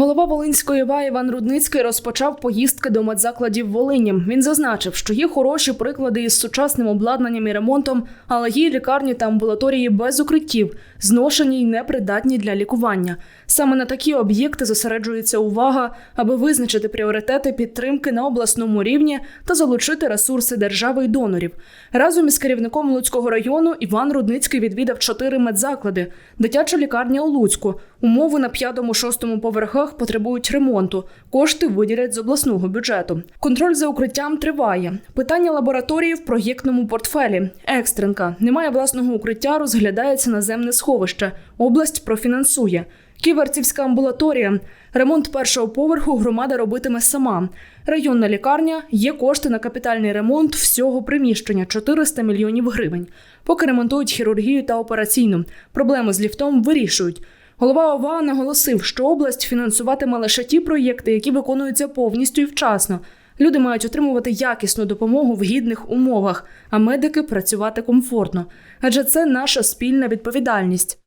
Голова Волинської ва Іван Рудницький розпочав поїздки до медзакладів Волині. Він зазначив, що є хороші приклади із сучасним обладнанням і ремонтом, але є лікарні та амбулаторії без укриттів, зношені й непридатні для лікування. Саме на такі об'єкти зосереджується увага, аби визначити пріоритети підтримки на обласному рівні та залучити ресурси держави й донорів. Разом із керівником Луцького району Іван Рудницький відвідав чотири медзаклади: дитяча лікарня у Луцьку. Умови на п'ятому-шостому поверхах потребують ремонту. Кошти виділять з обласного бюджету. Контроль за укриттям триває. Питання лабораторії в проєктному портфелі. Екстренка. Немає власного укриття, розглядається наземне сховище. Область профінансує. Ківерцівська амбулаторія. Ремонт першого поверху громада робитиме сама. Районна лікарня є кошти на капітальний ремонт всього приміщення 400 мільйонів гривень. Поки ремонтують хірургію та операційну. Проблеми з ліфтом вирішують. Голова ОВА наголосив, що область фінансуватиме лише ті проєкти, які виконуються повністю і вчасно. Люди мають отримувати якісну допомогу в гідних умовах, а медики працювати комфортно. Адже це наша спільна відповідальність.